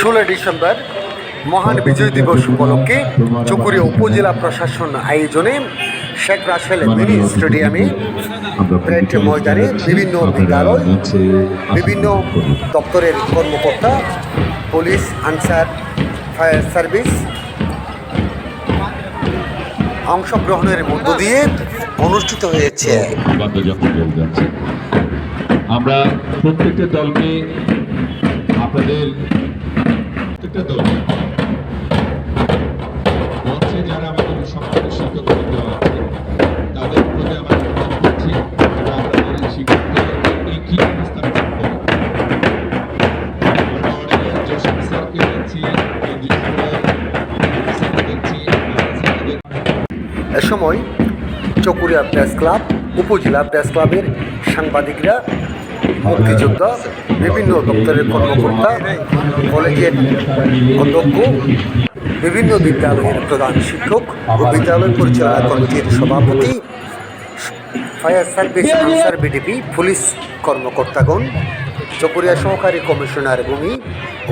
ষোলোই ডিসেম্বর মহান বিজয় দিবস উপলক্ষে চকুরিয়া উপজেলা প্রশাসন আয়োজনে শেখ রাসেল মিনি স্টেডিয়ামে প্যারেড ময়দানে বিভিন্ন বিদ্যালয়, বিভিন্ন দপ্তরের কর্মকর্তা, পুলিশ, আনসার, ফায়ার সার্ভিস অংশগ্রহণের মধ্য দিয়ে অনুষ্ঠিত হয়েছে। আমরা প্রত্যেকটা দলকে আপনাদের প্রত্যেকটা দল। মঞ্চে যারা আমাদের শিক্ষক আছে, তাদের প্রতি আমরা করছি দেখছি এ সময় চকুরিয়া প্রেস ক্লাব, উপজেলা প্রেস ক্লাবের সাংবাদিকরা মুক্তিযোদ্ধা বিভিন্ন দপ্তরের কর্মকর্তা, কলেজের অধ্যক্ষ, বিভিন্ন বিদ্যালয়ের প্রধান শিক্ষক ও বিদ্যালয় পরিচালনা কমিটির সভাপতি, fire service Ansar VDP, police কর্মকর্তাগণ, Chakaria সহকারী কমিশনার ভূমি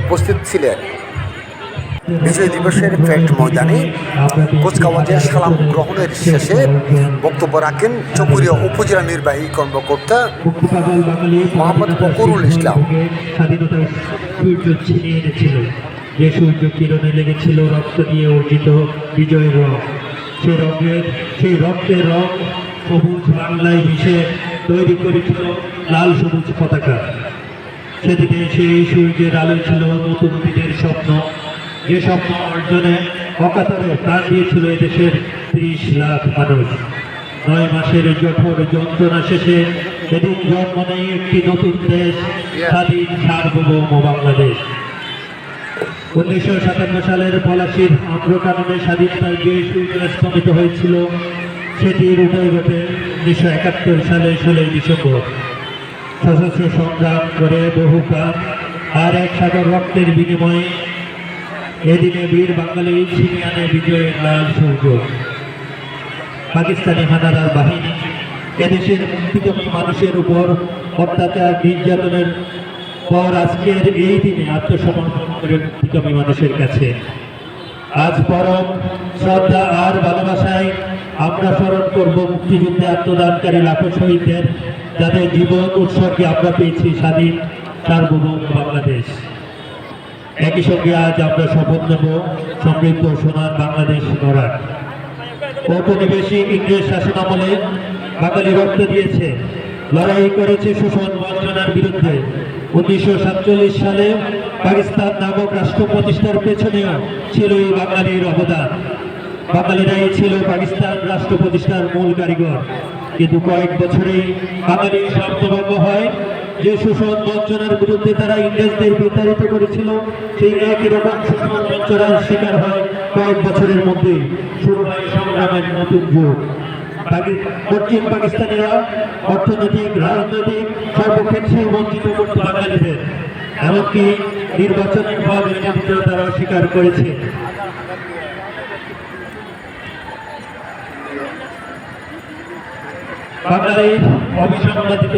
উপস্থিত ছিলেন। বিজয় দিবসের ফ্যাক্ট ময়দানে কুচকাওয়াজের সালাম গ্রহণের শেষে বক্তব্য রাখেন চকুরিয়া উপজেলা নির্বাহী কর্মকর্তা মোহাম্মদ ফকরুল ইসলাম। যে সূর্য কিরণে লেগেছিল রক্ত দিয়ে অর্জিত বিজয়ের রং সে রঙের সেই রক্তের রং সবুজ বাংলায় মিশে তৈরি করেছিল লাল সবুজ পতাকা। সেদিকে সেই সূর্যের আলো ছিল নতুন দিনের স্বপ্ন। যে স্বপ্ন অর্জনে অকাতরে প্রাণ দিয়েছিল এদেশের ত্রিশ লাখ মানুষ। নয় মাসের জঠর যন্ত্রণা শেষে সেদিন জন্ম নেয় একটি নতুন দেশ, স্বাধীন সার্বভৌম বাংলাদেশ। উনিশশো সাতান্ন সালের পলাশির আম্রকাননে স্বাধীনতার যে স্তমিত হয়েছিল সেটির উদয় ঘটে উনিশশো একাত্তর সালে ষোলোই ডিসেম্বর। সশস্ত্র সংগ্রাম করে বহু প্রাণ আর এক সাগর রক্তের বিনিময়ে এদিনে বীর বাঙালি ছিনিয়ে বিজয়ের লাল সূর্য। পাকিস্তানি হানাদার বাহিনী এদেশের মুক্তিকামী মানুষের উপর অত্যাচার, নির্যাতনের পর আজকের এই দিনে আত্মসমর্পণ করে মুক্তিকামী মানুষের কাছে। আজ পরম শ্রদ্ধা আর ভালোবাসায় আমরা স্মরণ করব মুক্তিযুদ্ধে আত্মদানকারী লাখো শহীদদের, যাদের জীবন উৎসর্গে আমরা পেয়েছি স্বাধীন সার্বভৌম বাংলাদেশ। একই সঙ্গে আজ আমরা শপথ নেব সমৃদ্ধ সোনার বাংলাদেশ গড়ার। ঔপনিবেশিক ইংরেজ শাসনামলে বাঙালি রক্ত দিয়েছে। লড়াই করেছে শোষণ বঞ্চনার বিরুদ্ধে। উনিশশো সাতচল্লিশ সালে পাকিস্তান নামক রাষ্ট্র প্রতিষ্ঠার পেছনেও ছিল এই বাঙালির অবদান। বাঙালিরাই ছিল পাকিস্তান রাষ্ট্র প্রতিষ্ঠার মূল কারিগর। কিন্তু কয়েক বছরেই বাঙালি শব্দভঙ্গ হয়। যে শোষণ বঞ্চনার বিরুদ্ধে তারা ইংরেজদের বিতাড়িত করেছিল, সেই একই রকম শোষণ বঞ্চনার শিকার হয় কয়েক বছরের মধ্যে। শুরু হয় সংগ্রামের নতুন যুগ। পশ্চিম পাকিস্তানিরা অর্থনৈতিক, রাজনৈতিক, সর্বক্ষেত্রে বঞ্চিত করত বাঙালিদের। এমনকি নির্বাচনের ফল তারা স্বীকার করেছে।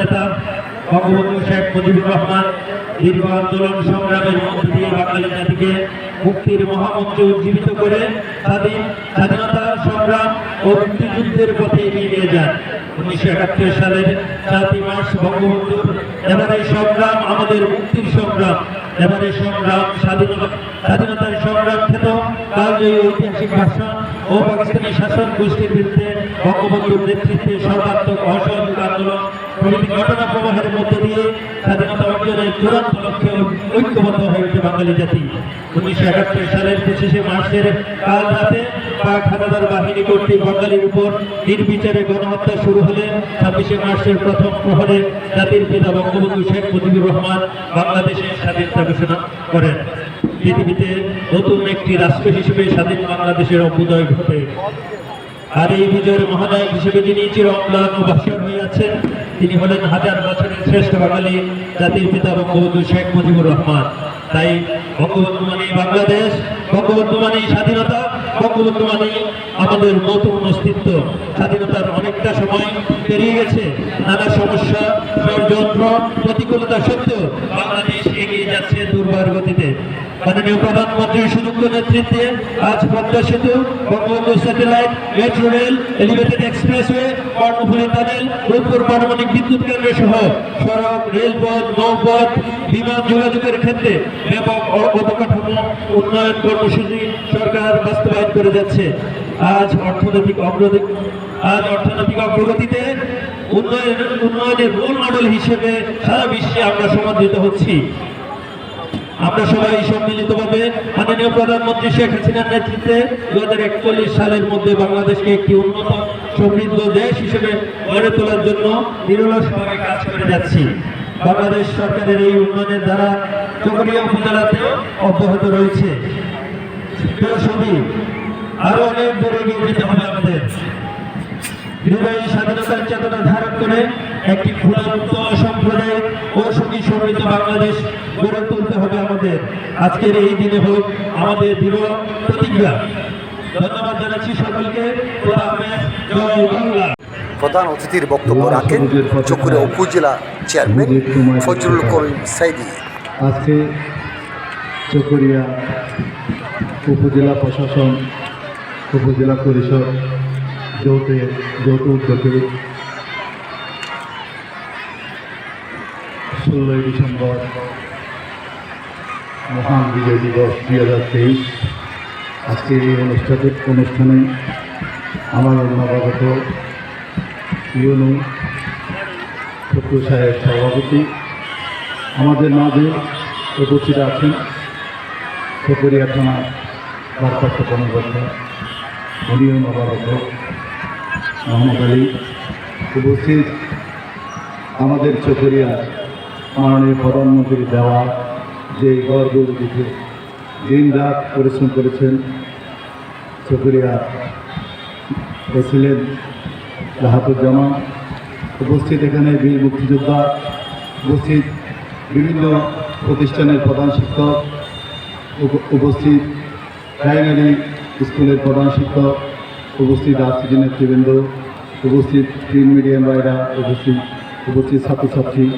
নেতা শেখ রহমান আন্দোলন সংগ্রামের দিয়ে মুক্তির উজ্জীবিত করে স্বাধীন স্বাধীনতা, সংগ্রাম ও মুক্তিযুদ্ধের পথে এগিয়ে নিয়ে যান। উনিশশো একাত্তর সালের সাতই মার্চ বঙ্গবন্ধুর সংগ্রাম, আমাদের মুক্তির সংগ্রাম এবারে সংগ্রাম, স্বাধীনতা, স্বাধীনতার সংগ্রাম খেত যে ঐতিহাসিক ভাষণ ও পাকিস্তানি শাসন গোষ্ঠীর বিরুদ্ধে বঙ্গবন্ধুর নেতৃত্বে সর্বাত্মক অসহযোগ আন্দোলন ঘটনা প্রবাহের মধ্য দিয়ে স্বাধীনতা লক্ষ্যে ঐক্যবদ্ধ বাঙালি জাতি। উনিশশো একাত্তর সালের বাহিনী কর্তৃক বাঙালির উপর নির্বিচারে গণহত্যা শুরু হলে ছাব্বিশে মার্চের প্রথম প্রহরে জাতির পিতা বঙ্গবন্ধু শেখ মুজিবুর রহমান বাংলাদেশের স্বাধীনতা ঘোষণা করেন। পৃথিবীতে নতুন একটি রাষ্ট্র হিসেবে স্বাধীন বাংলাদেশের অভ্যুদয় ঘটে। আর এই বিজয়ের মহানায়ক হিসেবে যিনি চির অম্লান ও ভাষণ হয়ে আছেন, তিনি হলেন হাজার বছরের শ্রেষ্ঠ বাঙালি, জাতির পিতা বঙ্গবন্ধু শেখ মুজিবুর রহমান। তাই বঙ্গবন্ধু মানে বাংলাদেশ বঙ্গবন্ধু মানে স্বাধীনতা বঙ্গবন্ধু মানে আমাদের নতুন অস্তিত্ব। স্বাধীনতার অনেকটা সময় পেরিয়ে গেছে, নানা সমস্যা, ষড়যন্ত্র, প্রতিকূলতা সত্ত্বেও বাংলাদেশ এগিয়ে যাচ্ছে দুর্বার গতিতে। মাননীয় প্রধানমন্ত্রীর সুদক্ষ নেতৃত্বে আজ পদ্মা সেতু, Bangabandhu satellite, metro rail, elevated expressway, Karnaphuli tunnel, Rooppur পারমাণবিক বিদ্যুৎ কেন্দ্র সহ সড়ক, রেলপথ, নৌপথ, বিমান যোগাযোগের ক্ষেত্রে ব্যাপক অবকাঠামো উন্নয়ন কর্মসূচি সরকার বাস্তবায়ন করে যাচ্ছে। আজ অর্থনৈতিক অগ্রগতি আজ অর্থনৈতিক অগ্রগতিতে উন্নয়ন উন্নয়নের রোল মডেল হিসেবে সারা বিশ্বে আমরা সমাদৃত হচ্ছি। আমরা সবাই সম্মিলিতভাবে মাননীয় প্রধানমন্ত্রী শেখ হাসিনার নেতৃত্বে দু হাজার একচল্লিশ সালের মধ্যে বাংলাদেশকে একটি উন্নত, সমৃদ্ধ দেশ হিসেবে গড়ে তোলার জন্য নিরলসভাবে কাজ করে যাচ্ছি। বাংলাদেশ সরকারের এই উন্নয়নের দ্বারা চকরিয়া উপজেলাতেও অব্যাহত রয়েছে। আরও অনেক দূরে এগিয়ে যেতে হবে আমাদের। হৃদয়ে স্বাধীনতার চেতনা ধারণ করে একটি খোলামুক্ত অসাম্প্রদায়িক ও সঙ্গী সমৃদ্ধ বাংলাদেশ গড়ে তুলতে হবে আমাদের। আজকের এই দিনে হোক আমাদের দৃঢ় প্রতিজ্ঞা। ধন্যবাদ জানাচ্ছি সকলকে। প্রধান অতিথির বক্তব্য রাখেন চকুরিয়া উপজেলা চেয়ারম্যান ফজরুল করিম সাইদি। আজকে চকরিয়া উপজেলা প্রশাসন উপজেলা পরিষদ যৌথ যৌথ উদ্যোগে ষোলোই ডিসেম্বর মহান বিজয় দিবস দুই হাজার তেইশ। আজকে এই অনুষ্ঠানে অনুষ্ঠানে আমার নবাগত ইউনু ফকরু সাহেব সভাপতি। আমাদের মাঝে উপস্থিত আছেন চকরিয়া থানা ভারপ্রাপ্ত কর্মকর্তা। উনিও নবাগত মোহাম্মদ আলী উপস্থিত আমাদের চকরিয়া মাননীয় প্রধানমন্ত্রী দেওয়া যে গড়গুলো দিতে দিন রাত পরিশ্রম করেছেন চকরিয়া প্রেসিডেন্ট রাহাতুজ্জামান, উপস্থিত এখানে বীর মুক্তিযোদ্ধা, উপস্থিত বিভিন্ন প্রতিষ্ঠানের প্রধান শিক্ষক, উপ- উপস্থিত প্রাইমারি স্কুলের প্রধান শিক্ষক, উপস্থিত রাজনীতি নেতৃবৃন্দ, উপস্থিত প্রিন্ট মিডিয়াম ভাইরা উপস্থিত উপস্থিত ছাত্রছাত্রী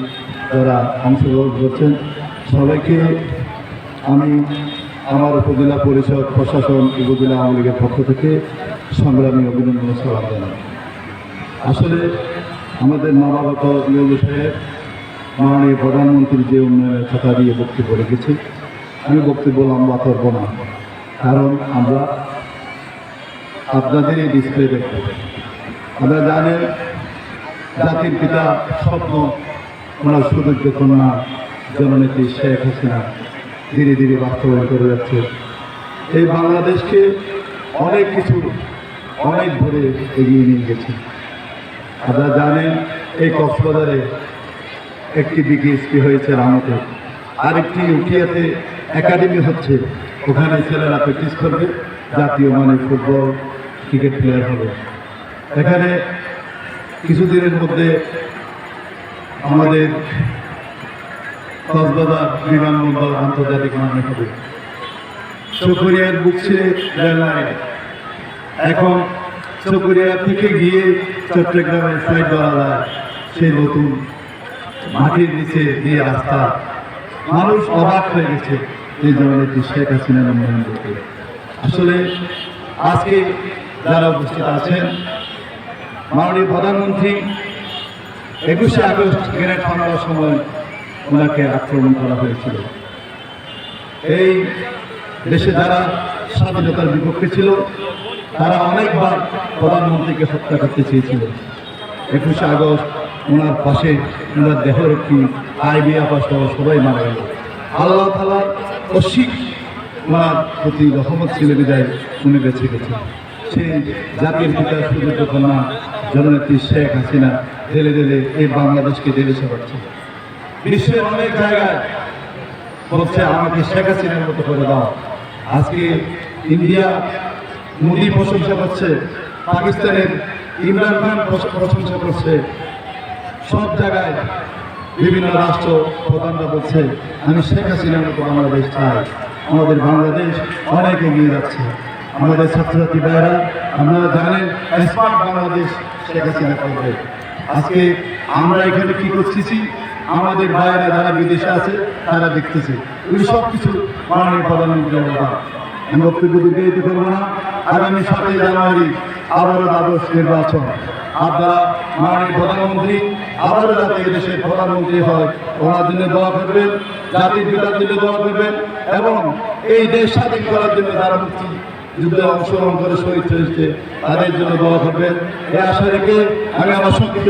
যারা অংশগ্রহণ করছেন, সবাইকে আমি আমার উপজেলা পরিষদ, প্রশাসন, উপজেলা আওয়ামী লীগের পক্ষ থেকে সংগ্রামী অভিনন্দন সালাম জানাই। আসলে আমাদের নবাগত ইউবি সাহেব মাননীয় প্রধানমন্ত্রী যে উন্নয়নের কথা দিয়ে বক্তব্য রেখেছে, আমি বক্তব্য লম্বা করব না, কারণ আমরা আপনাদেরই ডিসপ্লে দেখব আমরা জানেন জাতির পিতা স্বপ্ন ওনার সুযোগ্য কন্যা জননেত্রী শেখ হাসিনা ধীরে ধীরে বাস্তবায়ন করে যাচ্ছে। এই বাংলাদেশকে অনেক কিছু, অনেক ধরে এগিয়ে নিয়ে গেছে। আপনারা জানেন, এই কক্সবাজারে একটি বিকেএসপি হয়েছে রামতে। আরেকটি উঠিয়াতে একাডেমি হচ্ছে, ওখানে ছেলেরা প্র্যাকটিস করবে, জাতীয় মানের ফুটবল, ক্রিকেট প্লেয়ার হবে। এখানে কিছুদিনের মধ্যে আমাদের কক্সবাজার বিমানবন্দর আন্তর্জাতিক মানে হবে। চকরিয়ার বুকছে রেললাইন। এখন চকরিয়া থেকে গিয়ে চট্টগ্রামে ফ্লাইট ধরা যায় সেই নতুন মাটির নিচে দিয়ে রাস্তা। মানুষ অবাক হয়ে গেছে এই ধরনের শেখ হাসিনার উন্নয়ন করতে। আসলে আজকে যারা উপস্থিত আছেন, মাননীয় প্রধানমন্ত্রী একুশে আগস্ট গ্রেনেড হামলার সময় ওনাকে আক্রমণ করা হয়েছিল। এই দেশে যারা স্বাধীনতার বিপক্ষে ছিল, তারা অনেকবার প্রধানমন্ত্রীকে হত্যা করতে চেয়েছিল। একুশে আগস্ট ওনার পাশে ওনার দেহের একটি আইবিয়া পাশে সবাই মারা গেল। আল্লাহ তালার অসিক ওনার প্রতি রহমত ছিল বিদায় উনি বেঁচে গেছেন। সেই জাতির পিতা সুযোগ্য কন্যা জননেত্রী শেখ হাসিনা ধীরে ধীরে এই বাংলাদেশকে ধীরে সরাচ্ছে বিশ্বের অনেক জায়গায় বলছে, আমাকে শেখ হাসিনার মতো করে দাও। আজকে ইন্ডিয়া মোদি প্রশংসা করছে, পাকিস্তানের ইমরান খান প্রশ- প্রশংসা করছে। সব জায়গায় বিভিন্ন রাষ্ট্র প্রধানরা বলছে, আমি শেখ হাসিনার মতো বাংলাদেশ চাই। আমাদের বাংলাদেশ অনেক এগিয়ে যাচ্ছে। আমাদের ছাত্রছাত্রী ভাইয়েরা, আপনারা জানেন, স্মার্ট বাংলাদেশ শেখ হাসিনা আজকে আমরা এখানে কি করতেছি? আমাদের ভাইয়েরা যারা বিদেশে আছে, তারা দেখতেছে। ওই সব কিছু মাননীয় প্রধানমন্ত্রী আমি বক্তব্য দীর্ঘায়িত পারব না। আগামী সাতই জানুয়ারি আবারও দ্বাদশ নির্বাচন। আপনারা মাননীয় প্রধানমন্ত্রী, আবারও যাতে দেশের প্রধানমন্ত্রী হয়, ওনার জন্য দোয়া করবেন, জাতির পিতার জন্য দোয়া করবেন, এবং এই দেশ স্বাধীন করার জন্য যারা মুক্তি যুদ্ধে অংশগ্রহণ করে শহীদ হয়েছে, তাদের জন্য দোয়া করবেন। এই আশা রেখে আমি আমার সংক্ষিপ্ত